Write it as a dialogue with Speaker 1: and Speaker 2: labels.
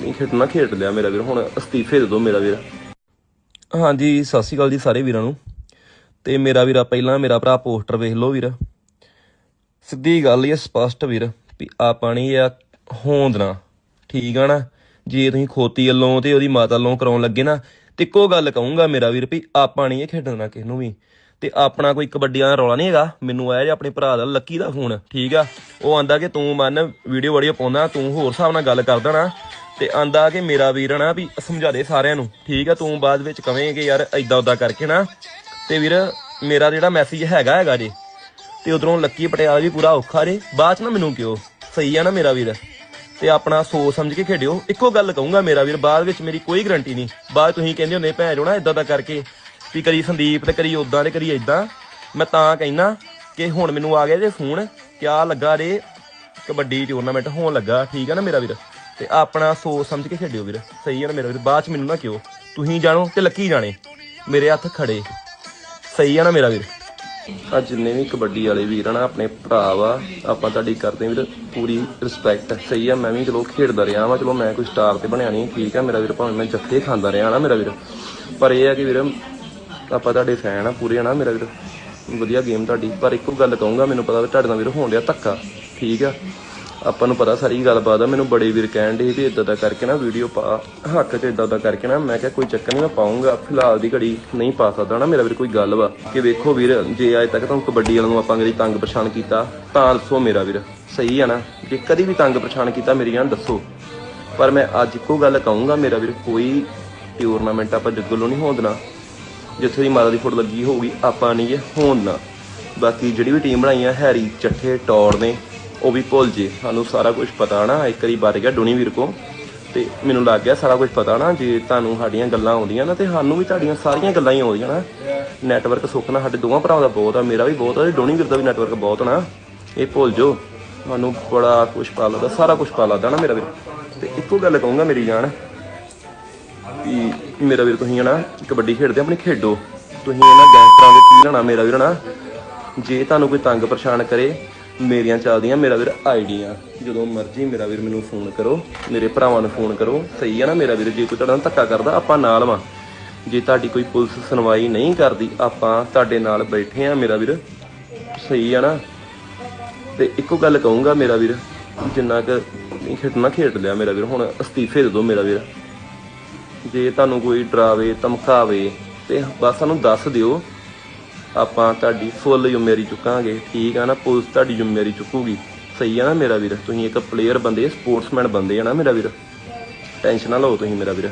Speaker 1: ਨਹੀਂ ਖੇਡਣਾ ਖੇਡ ਲਿਆ ਮੇਰਾ ਵੀਰ, ਹੁਣ ਅਸਤੀਫੇ ਦੇ ਦਿਓ ਮੇਰਾ ਵੀਰ। ਹਾਂਜੀ, ਸਤਿ ਸ਼੍ਰੀ ਅਕਾਲ ਜੀ ਸਾਰੇ ਵੀਰਾਂ ਨੂੰ। ਤੇ ਮੇਰਾ ਵੀਰਾ ਪਹਿਲਾਂ, ਮੇਰਾ ਭਰਾ ਪੋਸਟਰ ਵੇਖ ਲਓ ਵੀਰ। ਸਿੱਧੀ ਗੱਲ ਹੀ ਸਪਸ਼ਟ ਵੀਰ, ਵੀ ਆਪਾਂ ਨਹੀਂ ਆ ਹੋਂਦ ਠੀਕ ਆ ਨਾ? ਜੇ ਤੁਸੀਂ ਖੋਤੀ ਵੱਲੋਂ ਤੇ ਉਹਦੀ ਮਾਤਾ ਵੱਲੋਂ ਕਰਾਉਣ ਲੱਗੇ ਨਾ, ਤੇ ਇੱਕੋ ਗੱਲ ਕਹੂੰਗਾ ਮੇਰਾ ਵੀਰ ਵੀ ਆਪਾਂ ਨਹੀਂ ਇਹ ਖੇਡਣਾ ਕਿਸ ਨੂੰ ਵੀ। ਤੇ ਆਪਣਾ ਕੋਈ ਕਬੱਡੀ ਦਾ ਰੌਲਾ ਨਹੀਂ ਹੈਗਾ, ਮੈਨੂੰ ਆਇਆ ਜੇ ਆਪਣੇ ਭਰਾ ਦਾ, ਲੱਕੀ ਦਾ ਫੋਨ, ਠੀਕ ਆ? ਉਹ ਆਂਦਾ ਕਿ ਤੂੰ ਮੰਨ ਵੀਡੀਓ ਵੀਡੀਓ ਪਾਉਂਦਾ, ਤੂੰ ਹੋਰ ਹਿਸਾਬ ਨਾਲ ਗੱਲ ਕਰਦਾ ਨਾ ਤੇ ਆਂਦਾ ਕਿ ਮੇਰਾ ਵੀਰ ਨਾ ਵੀ ਸਮਝਾ ਦੇ ਸਾਰਿਆਂ ਨੂੰ। ਠੀਕ ਆ, ਤੂੰ ਬਾਅਦ ਵਿੱਚ ਕਵੇਂ ਕਿ ਯਾਰ ਐਦਾਂ ਉਦਾਂ ਕਰਕੇ ਨਾ। ਤੇ ਵੀਰ, ਮੇਰਾ ਜਿਹੜਾ ਮੈਸੇਜ ਹੈਗਾ ਹੈਗਾ ਜੇ, ਤੇ ਉਧਰੋਂ ਲੱਕੀ ਪਟਿਆਲਾ ਵੀ ਪੂਰਾ ਔਖਾ ਰੇ ਬਾਅਦ ਚ ਨਾ ਮੈਨੂੰ ਕਿਉਂ ਸਹੀ ਆ ਨਾ ਮੇਰਾ ਵੀਰ। ਤੇ ਆਪਣਾ ਸੋਚ ਸਮਝ ਕੇ ਖੇਡਿਓ। ਇੱਕੋ ਗੱਲ ਕਹੂੰਗਾ ਮੇਰਾ ਵੀਰ, ਬਾਅਦ ਵਿੱਚ ਮੇਰੀ ਕੋਈ ਗਰੰਟੀ ਨਹੀਂ। ਬਾਅਦ ਤੁਸੀਂ ਕਹਿੰਦੇ ਹੁੰਦੇ ਭੈਣ ਜੋਣਾ ਇਦਾਂ ਦਾ ਕਰਕੇ, ਵੀ ਕਰੀ ਸੰਦੀਪ ਤੇ ਕਰੀ ਉਦਾਂ ਤੇ ਕਰੀ ਇਦਾਂ ਮੈਂ ਤਾਂ ਕਹਿਣਾ ਕਿ ਹੁਣ ਮੈਨੂੰ ਆ ਗਿਆ ਜੇ ਫੋਨ ਕਿਆ ਲੱਗਾ ਰੇ ਕਬੱਡੀ ਟੂਰਨਾਮੈਂਟ ਹੋਣ ਲੱਗਾ। ਠੀਕ ਆ ਨਾ ਮੇਰਾ ਵੀਰ? ਤੇ ਆਪਣਾ ਸੋਚ ਸਮਝ ਕੇ ਖੇਡਿਓ ਵੀਰ। ਸਹੀ ਆ ਨਾ ਮੇਰਾ ਵੀਰ, ਬਾਅਦ ਚ ਮੈਨੂੰ ਨਾ ਕਿਉਂ ਤੁਸੀਂ ਜਾਣੋ ਤੇ ਲੱਕੀ ਜਾਣੇ। ਮੇਰੇ ਹੱਥ ਖੜੇ। ਸਹੀ ਆ ਨਾ ਮੇਰਾ ਵੀਰ। ਆ ਜਿੰਨੇ ਵੀ ਕਬੱਡੀ ਵਾਲੇ ਵੀਰ ਆ ਨਾ, ਆਪਣੇ ਭਰਾ ਵਾ, ਆਪਾਂ ਤੁਹਾਡੀ ਕਰਦੇ ਵੀਰ ਪੂਰੀ ਰਿਸਪੈਕਟ ਸਹੀ ਆ, ਮੈਂ ਵੀ ਚਲੋ ਖੇਡਦਾ ਰਿਹਾ ਵਾਂ, ਚਲੋ ਮੈਂ ਕੋਈ ਸਟਾਰ ਤੇ ਬਣਿਆ ਨਹੀਂ, ਠੀਕ ਆ, ਮੇਰਾ ਵੀਰ ਭਾਵੇਂ ਮੈਂ ਜੱਫੇ ਖਾਂਦਾ ਰਿਹਾ ਨਾ ਮੇਰਾ ਵੀਰ। ਪਰ ਇਹ ਆ ਕਿ ਵੀਰ, ਆਪਾਂ ਤੁਹਾਡੇ ਫੈਨ ਆ ਪੂਰੇ ਆ ਨਾ ਮੇਰਾ ਵੀਰ? ਵਧੀਆ ਗੇਮ ਤੁਹਾਡੀ। ਪਰ ਇੱਕੋ ਗੱਲ ਕਹੂੰਗਾ, ਮੈਨੂੰ ਪਤਾ ਵੀ ਤੁਹਾਡੇ ਨਾਲ ਵੀਰ ਹੋਣ ਡਿਆ ਧੱਕਾ, ਠੀਕ ਆ? ਆਪਾਂ ਨੂੰ ਪਤਾ ਸਾਰੀ ਗੱਲਬਾਤ ਆ, ਮੈਨੂੰ ਬੜੇ ਵੀਰ ਕਹਿਣ ਦੇ ਵੀ ਇਦਾਂ ਦਾ ਕਰਕੇ ਨਾ ਵੀਡੀਓ ਪਾ, ਹੱਕ 'ਚ ਇਦਾਂ ਦਾ ਕਰਕੇ ਨਾ, ਮੈਂ ਕਿਹਾ ਕੋਈ ਚੱਕਰ ਨਹੀਂ ਮੈਂ ਪਾਉਂਗਾ ਫਿਲਹਾਲ ਦੀ ਘੜੀ ਨਹੀਂ ਪਾ ਸਕਦਾ ਨਾ, ਮੇਰਾ ਵੀਰ ਕੋਈ ਗੱਲ ਵਾ। ਕਿ ਵੇਖੋ ਵੀਰ, ਜੇ ਅੱਜ ਤੱਕ ਤੁਹਾਨੂੰ ਕਬੱਡੀ ਵਾਲਿਆਂ ਨੂੰ ਆਪਾਂ ਕਦੀ ਤੰਗ ਪਰੇਸ਼ਾਨ ਕੀਤਾ, ਤਾਂ ਦੱਸੋ ਮੇਰਾ ਵੀਰ, ਸਹੀ ਆ ਨਾ? ਜੇ ਕਦੀ ਵੀ ਤੰਗ ਪਰੇਸ਼ਾਨ ਕੀਤਾ, ਮੇਰੀ ਜਾਨ ਦੱਸੋ। ਪਰ ਮੈਂ ਅੱਜ ਇੱਕੋ ਗੱਲ ਕਹੂੰਗਾ ਮੇਰਾ ਵੀਰ, ਕੋਈ ਟੂਰਨਾਮੈਂਟ ਆਪਾਂ ਜੱਗਲੋਂ ਨਹੀਂ ਹੋਣ ਦੇਣਾ। ਜਿੱਥੇ ਦੀ ਮਾਤਾ ਦੀ ਫੁੱਟ ਲੱਗੀ ਹੋਊਗੀ, ਆਪਾਂ ਨਹੀਂ ਇਹ ਹੋਣ ਨਾ ਬਾਕੀ ਜਿਹੜੀ ਵੀ ਟੀਮ ਬਣਾਈ ਆ ਹੈਰੀ, ਚੱਠੇ, ਟੌਰ ਨੇ ਉਹ ਵੀ ਭੁੱਲ ਜੇ, ਸਾਨੂੰ ਸਾਰਾ ਕੁਝ ਪਤਾ ਨਾ, ਇੱਕ ਵਾਰੀ ਬਾਰੇ ਗਿਆ ਡੋਣੀ ਵੀਰ ਕੋ ਤੇ ਮੈਨੂੰ ਲੱਗ ਗਿਆ ਸਾਰਾ ਕੁਝ ਪਤਾ ਨਾ, ਜੇ ਤੁਹਾਨੂੰ ਸਾਡੀਆਂ ਗੱਲਾਂ ਆਉਂਦੀਆਂ ਨਾ, ਤੇ ਸਾਨੂੰ ਵੀ ਤੁਹਾਡੀਆਂ ਸਾਰੀਆਂ ਗੱਲਾਂ ਹੀ ਆਉਂਦੀਆਂ ਨਾ। ਨੈਟਵਰਕ ਸੁੱਖ ਨਾ ਸਾਡੇ ਦੋਵਾਂ ਭਰਾਵਾਂ ਦਾ ਬਹੁਤ ਆ, ਮੇਰਾ ਵੀ ਬਹੁਤ ਆ, ਤੇ ਡੋਣੀ ਵੀਰ ਦਾ ਵੀ ਨੈਟਵਰਕ ਬਹੁਤ ਨਾ। ਇਹ ਭੁੱਲ ਜੋ ਸਾਨੂੰ ਬੜਾ ਕੁਝ ਪਾ ਲੱਗਦਾ ਸਾਰਾ ਕੁਝ ਪਾ ਲੱਗਦਾ ਨਾ ਮੇਰਾ ਵੀਰ। ਤੇ ਇੱਕੋ ਗੱਲ ਕਹੂੰਗਾ ਮੇਰੀ ਜਾਨ, ਵੀ ਮੇਰਾ ਵੀਰ ਤੁਸੀਂ ਨਾ ਕਬੱਡੀ ਖੇਡਦੇ ਆਪਣੀ ਖੇਡੋ। ਤੁਸੀਂ ਇਹਨਾਂ ਗੈਂਗਸਟਰਾਂ ਦੇ ਕੀ ਲੈਣਾ ਮੇਰਾ ਵੀਰ ਨਾ ਜੇ ਤੁਹਾਨੂੰ ਕੋਈ ਤੰਗ ਪਰੇਸ਼ਾਨ ਕਰੇ ਮੇਰੀਆਂ ਚੱਲਦੀਆਂ, ਮੇਰਾ ਵੀਰ ਆਈਡੀਆਂ। ਜਦੋਂ ਮਰਜ਼ੀ ਮੇਰਾ ਵੀਰ ਮੈਨੂੰ ਫੋਨ ਕਰੋ, ਮੇਰੇ ਭਰਾਵਾਂ ਨੂੰ ਫੋਨ ਕਰੋ, ਸਹੀ ਆ ਨਾ ਮੇਰਾ ਵੀਰ, ਜੇ ਕੋਈ ਤੁਹਾਡਾ ਨਾਲ ਧੱਕਾ ਕਰਦਾ, ਆਪਾਂ ਨਾਲ ਵਾਂ। ਜੇ ਤੁਹਾਡੀ ਕੋਈ ਪੁਲਿਸ ਸੁਣਵਾਈ ਨਹੀਂ ਕਰਦੀ, ਆਪਾਂ ਤੁਹਾਡੇ ਨਾਲ ਬੈਠੇ ਆ ਮੇਰਾ ਵੀਰ। ਸਹੀ ਆ ਨਾ? ਤੇ ਇੱਕੋ ਗੱਲ ਕਹੂੰਗਾ ਮੇਰਾ ਵੀਰ, ਜਿੰਨਾ ਕੁ ਖੇਡਣਾ ਖੇਡ ਲਿਆ ਮੇਰਾ ਵੀਰ, ਹੁਣ ਅਸਤੀਫੇ ਦੇ ਦਿਓ ਮੇਰਾ ਵੀਰ। ਜੇ ਤੁਹਾਨੂੰ ਕੋਈ ਡਰਾਵੇ, ਧਮਕਾਵੇ, ਤੇ ਬਸ ਸਾਨੂੰ ਦੱਸ ਦਿਓ ਆਪਾਂ ਤੁਹਾਡੀ ਫੁੱਲ ਜ਼ਿੰਮੇਵਾਰੀ ਚੁੱਕਾਂਗੇ, ਠੀਕ ਆ ਨਾ? ਪੁਲਿਸ ਤੁਹਾਡੀ ਜ਼ਿੰਮੇਵਾਰੀ ਚੁੱਕੂਗੀ। ਸਹੀ ਆ ਨਾ ਮੇਰਾ ਵੀਰ? ਤੁਸੀਂ ਇੱਕ ਪਲੇਅਰ ਬੰਦੇ ਸਪੋਰਟਸਮੈਨ ਬੰਦੇ ਆ ਨਾ ਮੇਰਾ ਵੀਰ? ਟੈਨਸ਼ਨ ਨਾ ਲਓ ਤੁਸੀਂ ਮੇਰਾ ਵੀਰ।